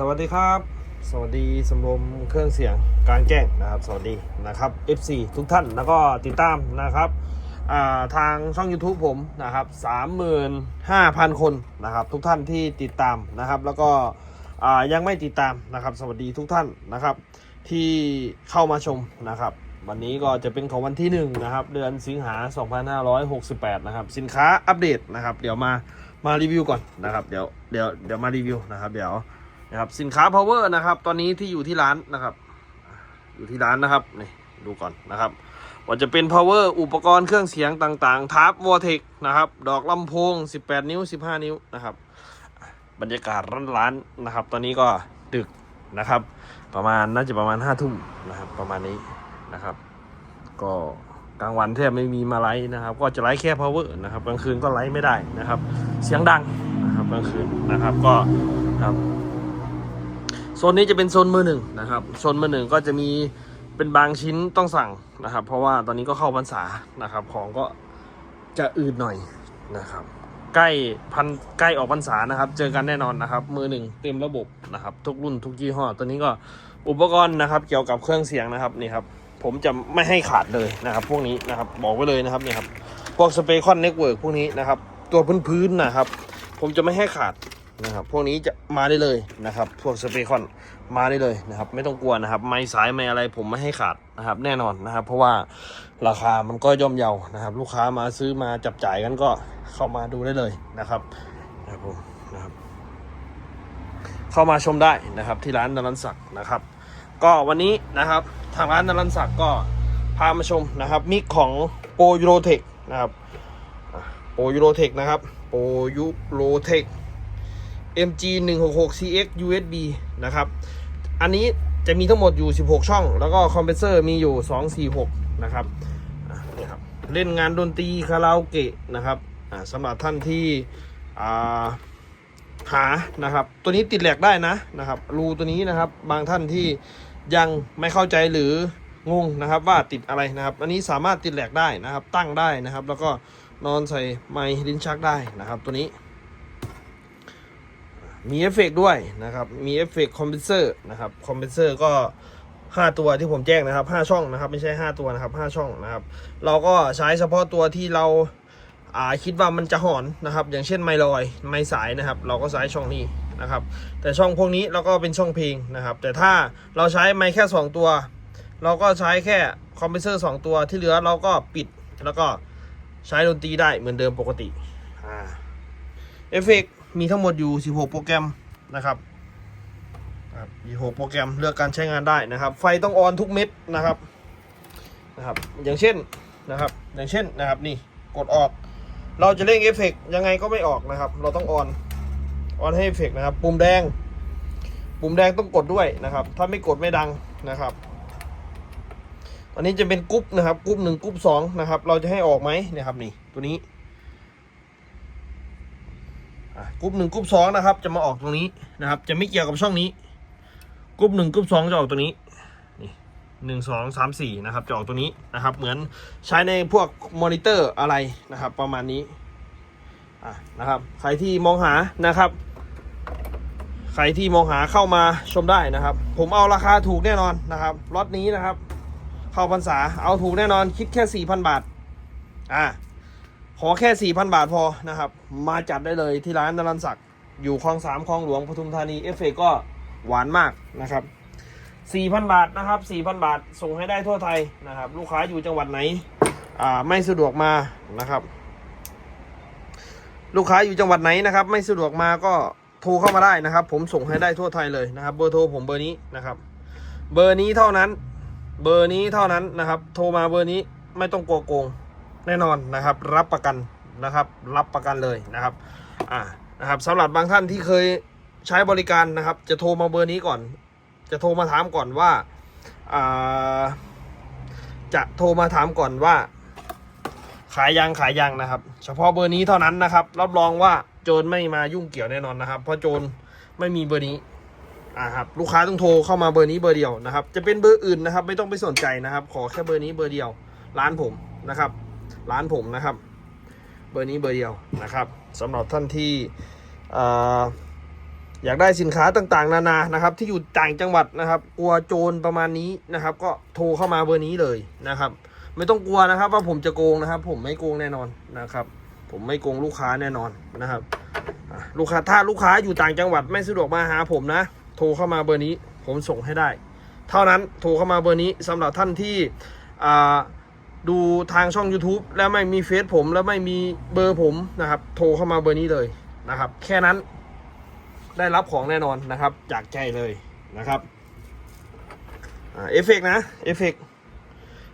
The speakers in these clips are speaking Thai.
สวัสดีครับ สวัสดีสำรวมเครื่องเสียงกางแจ้งนะครับ สวัสดีนะครับ FC ทุกท่านแล้วก็ติดตามนะครับาทางช่อง YouTube ผมนะครับ35,000 คนนะครับ ทุกท่านที่ติดตามนะครับ แล้วก็ยังไม่ติดตามนะครับ สวัสดีทุกท่านนะครับ ที่เข้ามาชมนะครับ วันนี้ก็จะเป็นของวันที่1นะครับ เดือนสิงหา 2568 นะครับ สินค้าอัปเดตนะครับ เดี๋ยวมามารีวิวก่อนนะครับ เดี๋ยวเดี๋ยวเดี๋ยวมารีวิวนะครับ เดี๋ยว นะครับสินค้า power นะครับ ตอนนี้ที่อยู่ที่ร้านนะครับ อยู่ที่ร้านนะครับนี่ดูก่อนนะครับว่าจะเป็น power อุปกรณ์เครื่องเสียงต่างๆทับ vortex นะครับดอกลำโพง 18 นิ้ว 15 นิ้วนะครับ บรรยากาศร้านๆนะครับ ตอนนี้ก็ดึกนะครับ ประมาณน่าจะประมาณ5ทุ่มนะครับประมาณนี้นะครับ ก็กลางวันแทบไม่มีมาไลฟ์นะครับ ก็จะไลฟ์แค่ power นะครับกลางคืนก็ไลฟ์ไม่ได้นะครับ เสียงดังนะครับกลางคืนนะครับก็ครับ โซนนี้จะเป็นโซนมือหนึ่งนะครับโซนมือหนึ่งก็จะมีเป็นบางชิ้นต้องสั่งนะครับ เพราะว่าตอนนี้ก็เข้าพรรษานะครับ ของก็จะอืดหน่อยนะครับ ใกล้พันใกล้ออกพรรษานะครับ เจอกันแน่นอนนะครับ มือหนึ่งเต็มระบบนะครับ ทุกรุ่นทุกยี่ห้อตัวนี้ก็อุปกรณ์นะครับ เกี่ยวกับเครื่องเสียงนะครับนี่ครับผมจะไม่ให้ขาดเลยนะครับ พวกนี้นะครับบอกไว้เลยนะครับนี่ครับพวกสเปคอนเน็ตเวิร์กพวกนี้นะครับ ตัวพื้นๆนะครับ ผมจะไม่ให้ขาด นะครับพวกนี้จะมาได้เลยนะครับ พวกสเปคอนมาได้เลยนะครับ ไม่ต้องกลัวนะครับ ไม่สายไม่อะไรผมไม่ให้ขาดนะครับ แน่นอนนะครับ เพราะว่าราคามันก็ย่อมเยานะครับ ลูกค้ามาซื้อมาจับจ่ายกันก็เข้ามาดูได้เลยนะครับนะครับผมนะครับ เข้ามาชมได้นะครับที่ร้านนรันศักดิ์นะครับ ก็วันนี้นะครับทางร้านนรันศักดิ์ก็พามาชมนะครับ มิกของโปรยูโรเทคนะครับโปรยูโรเทคนะครับโปรยูโรเทค MG 166 CX USB นะครับ อันนี้จะมีทั้งหมดอยู่ 16 ช่อง แล้วก็คอมเพรสเซอร์มีอยู่ 246 นะครับอะนี่ครับ เล่นงานดนตรีคาราโอเกะนะครับสำหรับท่านที่าหานะครับ ตัวนี้ติดแหลกได้นะนะครับ รูตัวนี้นะครับ บางท่านที่ยังไม่เข้าใจหรืองงนะครับว่าติดอะไรนะครับ อันนี้สามารถติดแหลกได้นะครับ ตั้งได้นะครับ แล้วก็นอนใส่ไมค์ลิ้นชักได้นะครับ ตัวนี้ มีเอฟเฟกต์ด้วยนะครับ มีเอฟเฟกต์คอมเพรสเซอร์นะครับ คอมเพรสเซอร์ก็ 5 ตัวที่ผมแจ้งนะครับ 5 ช่องนะครับ ไม่ใช่ 5 ตัวนะครับ 5 ช่องนะครับ เราก็ใช้เฉพาะตัวที่เราอ่าคิดว่ามันจะหอนนะครับ อย่างเช่นไมลอย ไมสายนะครับ เราก็ใช้ช่องนี้นะครับ แต่ช่องพวกนี้เราก็เป็นช่องเพลงนะครับ แต่ถ้าเราใช้ไมแค่ 2 ตัว เราก็ใช้แค่คอมเพรสเซอร์2ตัวที่เหลือเราก็ปิดแล้วก็ใช้ดนตรีได้เหมือนเดิมปกติอ่าเอฟเฟกต์ มีทั้งหมดอยู่ 16 โปรแกรมนะครับครับ16 โปรแกรมเลือกการใช้งานได้นะครับ ไฟต้องออนทุกเม็ดนะครับนะครับ อย่างเช่นนะครับ อย่างเช่นนะครับนี่กดออก เราจะเร่งเอฟเฟกต์ยังไงก็ไม่ออกนะครับ เราต้องออนออนให้เอฟเฟกต์นะครับ ปุ่มแดง ปุ่มแดงต้องกดด้วยนะครับ ถ้าไม่กดไม่ดังนะครับอันนี้จะเป็นกรุ๊ปนะครับกรุ๊ปหนึ่งกรุ๊ปสองนะครับ เราจะให้ออกไหมนี่ยครับนี่ตัวนี้ กรุ๊ปหนึ่งกรุ๊ปสองนะครับ จะมาออกตรงนี้นะครับ จะไม่เกี่ยวกับช่องนี้กรุ๊ปหนึ่งกรุ๊ปสองจะออกตัวนี้นี่หนึ่งสองสามสี่นะครับ จะออกตัวนี้นะครับ เหมือนใช้ในพวกมอนิเตอร์อะไรนะครับ ประมาณนี้อะนะครับ ใครที่มองหานะครับ ใครที่มองหาเข้ามาชมได้นะครับ ผมเอาราคาถูกแน่นอนนะครับล็อตนี้นะครับ เข้าพรรษาเอาถูกแน่นอนคิดแค่สี่พันบาทอะ ขอแค่สี่พันบาทพอนะครับ มาจัดได้เลยที่ร้านนรันศักดิ์อยู่คลองสามคลองหลวงปทุมธานีเอฟเฟกก็หวานมากนะครับ 4,000 บาทนะครับ 4,000 บาทส่งให้ได้ทั่วไทยนะครับ ลูกค้าอยู่จังหวัดไหนอ่าไม่สะดวกมานะครับ ลูกค้าอยู่จังหวัดไหนนะครับ ไม่สะดวกมาก็โทรเข้ามาได้นะครับ ผมส่งให้ได้ทั่วไทยเลยนะครับ เบอร์โทรผมเบอร์นี้นะครับ เบอร์นี้เท่านั้น เบอร์นี้เท่านั้นนะครับ โทรมาเบอร์นี้ไม่ต้องกลัวโกง แน่นอนนะครับ รับประกันนะครับ รับประกันเลยนะครับอ่านะครับสำหรับบางท่านที่เคยใช้บริการนะครับ จะโทรมาเบอร์นี้ก่อน จะโทรมาถามก่อนว่าอ่าจะโทรมาถามก่อนว่า ขายยังขายยังนะครับ เฉพาะเบอร์นี้เท่านั้นนะครับ รับรองว่าโจรไม่มายุ่งเกี่ยวแน่นอนนะครับ เพราะโจรไม่มีเบอร์นี้อ่าครับลูกค้าต้องโทรเข้ามาเบอร์นี้เบอร์เดียวนะครับ จะเป็นเบอร์อื่นนะครับ ไม่ต้องไปสนใจนะครับ ขอแค่เบอร์นี้เบอร์เดียวร้านผมนะครับ ร้านผมนะครับ เบอร์นี้เบอร์เดียวนะครับสำหรับท่านที่ออยากได้สินค้าต่างๆ นานานะครับ ที่อยู่ต่างจังหวัดนะครับ กลัวโจรประมาณนี้นะครับ ก็โทรเข้ามาเบอร์นี้เลยนะครับ ไม่ต้องกลัวนะครับ ว่าผมจะโกงนะครับ ผมไม่โกงแน่นอนนะครับ ผมไม่โกงลูกค้าแน่นอนนะครับลูกค้าถ้าลูกค้าอยู่ต่างจังหวัดไม่สะดวกมาหาผมนะ โทรเข้ามาเบอร์นี้ ผมส่งให้ได้ เท่านั้นโทรเข้ามาเบอร์นี้สำหรับท่านที่อ่า ดูทางช่อง YouTube แล้วไม่มีเฟซผมแล้วไม่มีเบอร์ผมนะครับ โทรเข้ามาเบอร์นี้เลยนะครับ แค่นั้นได้รับของแน่นอนนะครับ จากใจเลยนะครับเอฟเฟกต์นะเอฟเฟกต์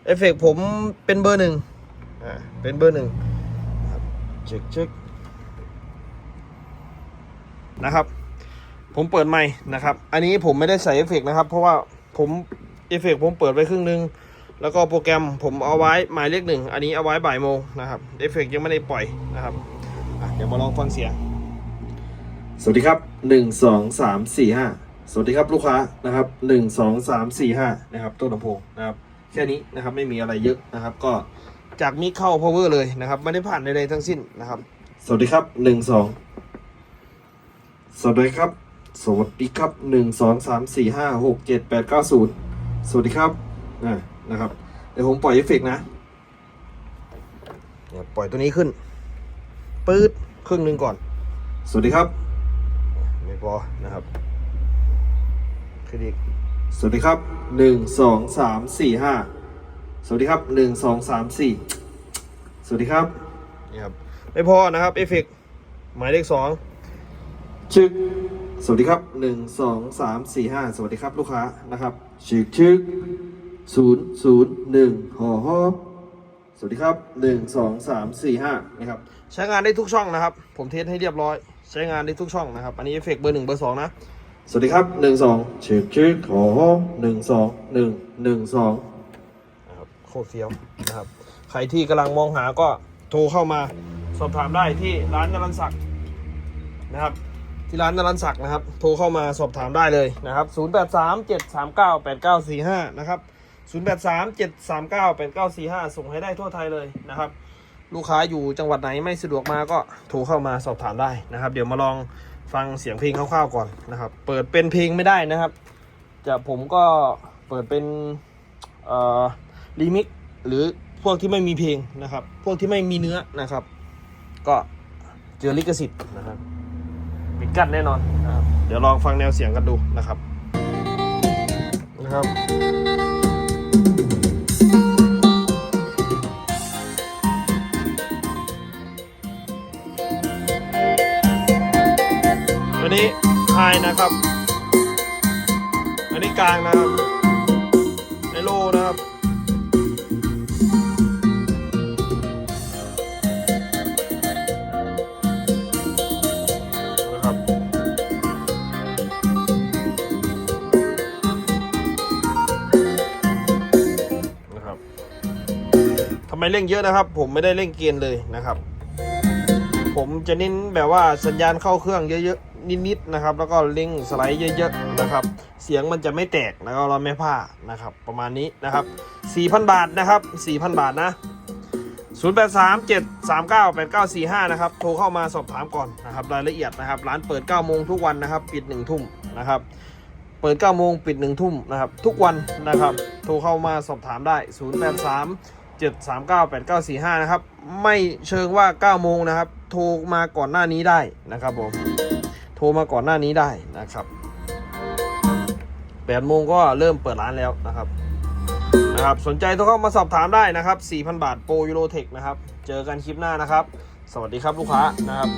เอฟเฟกต์ผมเป็นเบอร์หนึ่งอ่าเป็นเบอร์หนึ่งเช็คเช็คนะครับ ผมเปิดไมค์นะครับ อันนี้ผมไม่ได้ใส่เอฟเฟกต์นะครับ เพราะว่าผมเอฟเฟกต์ผมเปิดไว้ครึ่งหนึง แล้วก็โปรแกรมผมเอาไว้หมายเลขหนึ่งอันนี้เอาไว้บ่ายโมงนะครับเอฟเฟกต์ยังไม่ได้ปล่อยนะครับอะเดี๋ยวมาลองฟังเสียง สวัสดีครับหนึ่งสองสามสี่ห้าสวัสดีครับลูกค้านะครับหนึ่งสองสามสี่ห้านะครับต้นลำโพงนะครับแค่นี้นะครับไม่มีอะไรเยอะนะครับ ก็จากมิกเข้า power เลยนะครับไม่ได้ผ่านใดๆทั้งสิ้นนะครับ สวัสดีครับหนึ่งสองสวัสดีครับ สวัสดีครับหนึ่งสองสามสี่ห้าหกเจ็ดแปดเก้าศูนย์สวัสดีครับอ่า นะครับ เดี๋ยวผมปล่อยเอฟเฟกต์นะเนี่ยปล่อยตัวนี้ขึ้น ปื๊ดครึ่งหนึ่งก่อน สวัสดีครับ ไม่พอนะครับขึ้นอีกสวัสดีครับหนึ่งสองสามสี่ห้าสวัสดีครับหนึ่งสองสามสี่สวัสดีครับนี่ครับไม่พอนะครับเอฟเฟกต์หมายเลขสองชึกสวัสดีครับหนึ่งสองสามสี่ห้าสวัสดีครับลูกค้านะครับชึกชึก ศูนย์ศูนย์หนึ่งหอฮอสวัสดีครับหนึ่งสองสามสี่ห้านะครับ ใช้งานได้ทุกช่องนะครับ ผมเทสให้เรียบร้อย ใช้งานได้ทุกช่องนะครับ อันนี้เอฟเฟกต์เบอร์หนึ่งเบอร์สองนะ สวัสดีครับหนึ่งสองชึกชึกหอฮอหนึ่งสองหนึ่งหนึ่งสองนะครับโคตรเฟี้ยวนะครับ ใครที่กำลังมองหาก็โทรเข้ามาสอบถามได้ที่ร้านนรันศักดิ์นะครับที่ร้านนรันศักดิ์นะครับ โทรเข้ามาสอบถามได้เลยนะครับ 0837398945 นะครับ 0837398945 ส่งให้ได้ทั่วไทยเลยนะครับ ลูกค้าอยู่จังหวัดไหนไม่สะดวกมาก็โทรเข้ามาสอบถามได้นะครับ เดี๋ยวมาลองฟังเสียงเพลงคร่าวๆก่อนนะครับ เปิดเป็นเพลงไม่ได้นะครับ จะผมก็เปิดเป็นเอ่อรีมิกหรือพวกที่ไม่มีเพลงนะครับ พวกที่ไม่มีเนื้อนะครับ ก็เจอลิขสิทธิ์นะครับปิดกั้นแน่นอนนะครับเดี๋ยวลองฟังแนวเสียงกันดูนะครับนะครับ นะครับ อันนี้กลางนะครับในโลนะครับ นะครับ นะครับ ทำไมเร่งเยอะนะครับ ผมไม่ได้เร่งเกียนเลยนะครับผมจะเน้นแบบว่าสัญญาณเข้าเครื่องเยอะๆ นิดๆนะครับ แล้วก็เร่งสไลด์เยอะๆนะครับ เสียงมันจะไม่แตกแล้วก็เราไม่พลาดนะครับ ประมาณนี้นะครับ 4,000 บาทนะครับ 4,000 บาทนะ 083 739 8945 นะครับ โทรเข้ามาสอบถามก่อนนะครับ รายละเอียดนะครับ ร้านเปิด 9 โมงทุกวันนะครับ ปิด 1 ทุ่มนะครับ เปิด 9 โมงปิด 1 ทุ่มนะครับ ทุกวันนะครับ โทรเข้ามาสอบถามได้ 083 739 8945 นะครับ ไม่เชิงว่า 9 โมงนะครับ โทรมาก่อนหน้านี้ได้นะครับผม ทรมาก่อนหน้านี้ได้นะครับ8โมงก็เริ่มเปิดร้านแล้วนะครับนะครับ สนใจโทรเข้ามาสอบถามได้นะครับ 4,000 บาทโปรยูโรเทคนะครับ เจอกันคลิปหน้านะครับ สวัสดีครับลูกค้านะครับ